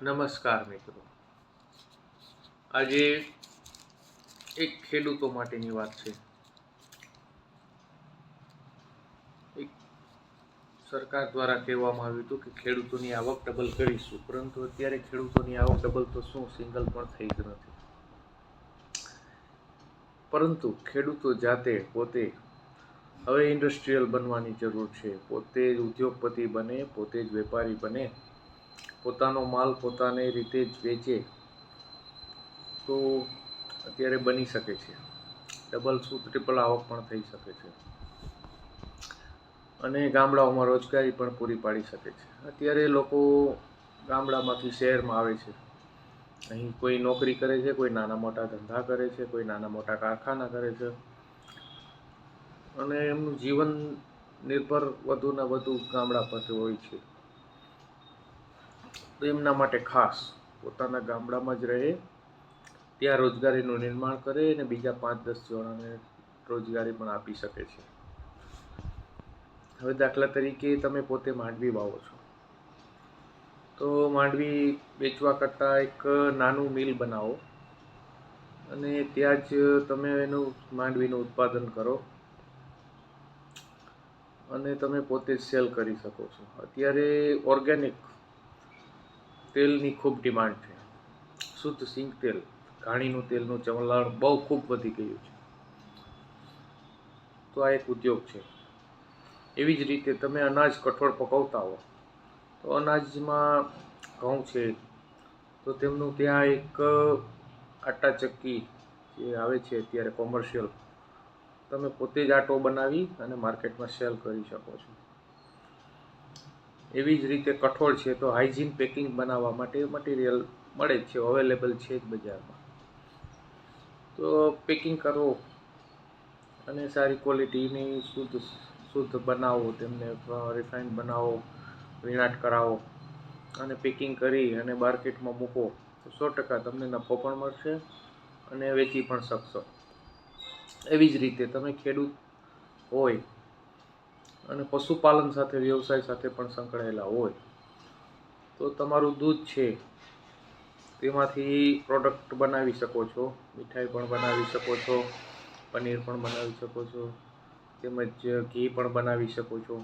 નમસ્કાર મિત્રો. આજે એક ખેડૂતો માટેની વાત છે. એક સરકાર દ્વારા કહેવામાં આવ્યું હતું કે ખેડૂતોની આવક ડબલ કરીશું, પરંતુ અત્યારે ખેડૂતોની આવક ડબલ તો શું? સિંગલ પણ થઈ જ નથી. પરંતુ ખેડૂતો જાતે પોતે હવે ઇન્ડસ્ટ્રીયલ બનવાની જરૂર છે. પોતે જ ઉદ્યોગપતિ બને, પોતે જ વેપારી બને. પોતાનો માલ પોતાની રીતે જ વેચે, તો અત્યારે બની શકે છે. ડબલ શું ટ્રિપલ આવક પણ થઈ શકે છે. અને ગામડાઓમાં રોજગારી પણ પૂરી પાડી શકે છે. અત્યારે લોકો ગામડામાંથી શહેરમાં આવે છે. અહીં કોઈ નોકરી કરે છે, કોઈ નાના મોટા ધંધા કરે છે, કોઈ નાના મોટા કારખાના કરે છે. અને એમનું જીવન નિર્ભર વધુને વધુ ગામડા પર હોય છે. તો એમના માટે ખાસ પોતાના ગામડામાં જ રહે, ત્યાં રોજગારીનું નિર્માણ કરે અને બીજા પાંચ દસ જણાને રોજગારી પણ આપી શકે છે. હવે દાખલા તરીકે તમે પોતે માંડવી વાવો છો. તો માંડવી વેચવા કરતાં એક નાનું મિલ બનાવો અને ત્યાં જ તમે એનું માંડવીનું ઉત્પાદન કરો અને તમે પોતે સેલ કરી શકો છો. અત્યારે ઓર્ગેનિક તેલની ખૂબ ડિમાન્ડ છે. શુદ્ધ સિંગ તેલ, ઘાણીનું તેલનું ચલણ બહુ ખૂબ વધી ગયું છે. તો આ એક ઉદ્યોગ છે. એવી જ રીતે તમે અનાજ કઠોળ પકવતા હો, તો અનાજમાં ઘઉં છે, તો તેમનું ત્યાં એક આટા ચક્કી જે આવે છે અત્યારે કોમર્શિયલ તમે પોતે જ આટો બનાવી અને માર્કેટમાં સેલ કરી શકો છો. એવી જ રીતે કઠોળ છે તો હાઇજીન પેકિંગ બનાવવા માટે મટીરિયલ મળે જ છે અવેલેબલ છે જ બજારમાં. તો પેકિંગ કરો અને સારી ક્વોલિટીની શુદ્ધ શુદ્ધ બનાવો, તેમને રિફાઇન્ડ બનાવો વિણાટ કરાવો અને પેકિંગ કરી અને માર્કેટમાં મૂકો તો સો ટકા તમને નફો પણ મળશે અને વેચી પણ શકશો. એવી જ રીતે તમે ખેડૂત હોય અને પશુપાલન સાથે, વ્યવસાય સાથે પણ સંકળાયેલા હોય, તો તમારું દૂધ છે, તેમાંથી પ્રોડક્ટ બનાવી શકો છો. મીઠાઈ પણ બનાવી શકો છો, પનીર પણ બનાવી શકો છો, તેમજ ઘી પણ બનાવી શકો છો.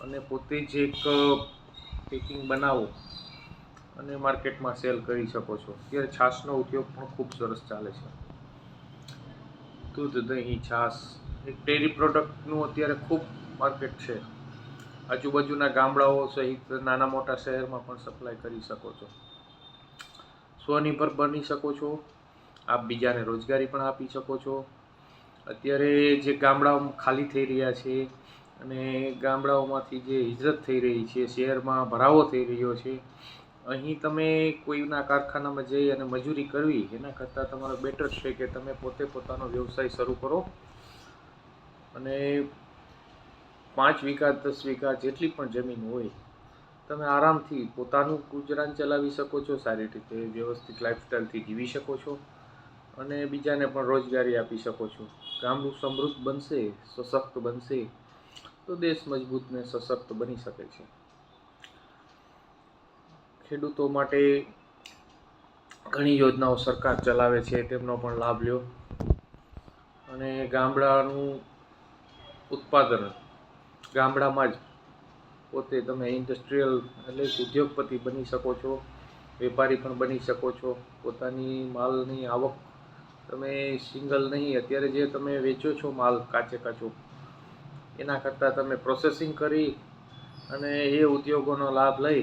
અને પોતે જ એક પેકિંગ બનાવો અને માર્કેટમાં સેલ કરી શકો છો. અત્યારે છાશનો ઉપયોગ પણ ખૂબ સરસ ચાલે છે. દૂધ, દહીં, છાશ, એક ડેરી પ્રોડક્ટનું અત્યારે ખૂબ માર્કેટ છે. આજુબાજુના ગામડાઓ સહિત નાના મોટા શહેરમાં પણ સપ્લાય કરી શકો છો. સ્વનિર્ભર બની શકો છો. આપ બીજાને રોજગારી પણ આપી શકો છો. અત્યારે જે ગામડાઓ ખાલી થઈ રહ્યા છે અને ગામડાઓમાંથી જે હિજરત થઈ રહી છે, શહેરમાં ભરાવો થઈ રહ્યો છે, અહીં તમે કોઈના કારખાનામાં જઈ અને મજૂરી કરવી, એના કરતાં તમારો બેટર છે કે તમે પોતે પોતાનો વ્યવસાય શરૂ કરો. અને પાંચ વીઘા, દસ વીઘા જેટલી પણ જમીન હોય, તમે આરામથી પોતાનું ગુજરાન ચલાવી શકો છો, સારી રીતે વ્યવસ્થિત લાઇફસ્ટાઈલથી જીવી શકો છો અને બીજાને પણ રોજગારી આપી શકો છો. ગામડું સમૃદ્ધ બનશે, સશક્ત બનશે, તો દેશ મજબૂત ને સશક્ત બની શકે છે. ખેડૂતો માટે ઘણી યોજનાઓ સરકાર ચલાવે છે, તેમનો પણ લાભ લ્યો. અને ગામડાનું ઉત્પાદન ગામડામાં જ પોતે તમે ઇન્ડસ્ટ્રીયલ એટલે ઉદ્યોગપતિ બની શકો છો, વેપારી પણ બની શકો છો. પોતાની માલની આવક તમે સિંગલ નહીં, અત્યારે જે તમે વેચો છો માલ કાચે કાચો, એના કરતાં તમે પ્રોસેસિંગ કરી અને એ ઉદ્યોગોનો લાભ લઈ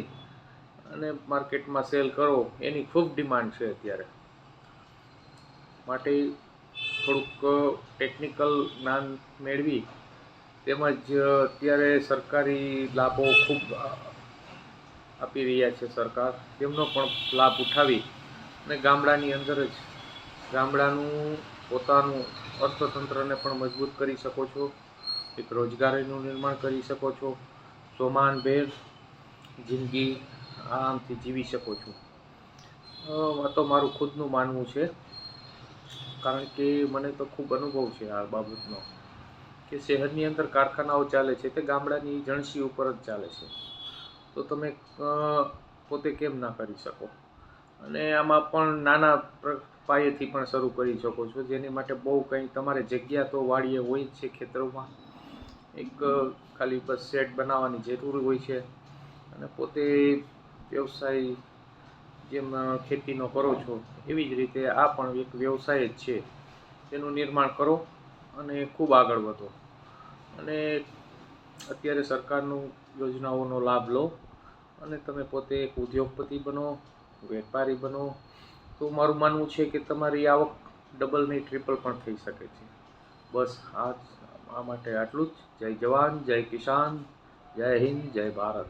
અને માર્કેટમાં સેલ કરો, એની ખૂબ ડિમાન્ડ છે અત્યારે. માટે થોડુંક ટેકનિકલ જ્ઞાન મેળવી તેમજ અત્યારે સરકારી લાભો ખૂબ આપી રહ્યા છે સરકાર. તેમનો પણ લાભ ઉઠાવી અને ગામડાની અંદર જ ગામડાનું પોતાનું અર્થતંત્રને પણ મજબૂત કરી શકો છો. એક રોજગારીનું નિર્માણ કરી શકો છો. સોમાનભેર જિંદગી આરામથી જીવી શકો છો. આ તો મારું ખુદનું માનવું છે. કારણ કે મને તો ખૂબ અનુભવ છે આ બાબતનો. કે શહેરની અંદર કારખાનાઓ ચાલે છે તે ગામડાની જણસી ઉપર જ ચાલે છે? તો તમે પોતે કેમ ના કરી શકો? અને આમાં પણ નાના પાયેથી પણ શરૂ કરી શકો છો. જેની માટે બહુ કંઈ તમારે જગ્યા તો વાડીએ હોય જ છે ખેતરોમાં. એક ખાલી બસ શેડ બનાવવાની જરૂર હોય છે. અને પોતે વ્યવસાય જેમ ખેતીનો કરો છો, એવી જ રીતે આ પણ એક વ્યવસાય જ છે. તેનું નિર્માણ કરો. અને ખૂબ આગળ વધો. અને અત્યારે સરકારનું યોજનાઓનો લાભ લો. અને તમે પોતે એક ઉદ્યોગપતિ બનો, વેપારી બનો. તો મારું માનવું છે કે તમારી આવક ડબલ નહીં ટ્રિપલ પણ થઈ શકે છે. બસ આ માટે આટલું જ. જય જવાન, જય કિસાન, જય હિન્દ, જય ભારત.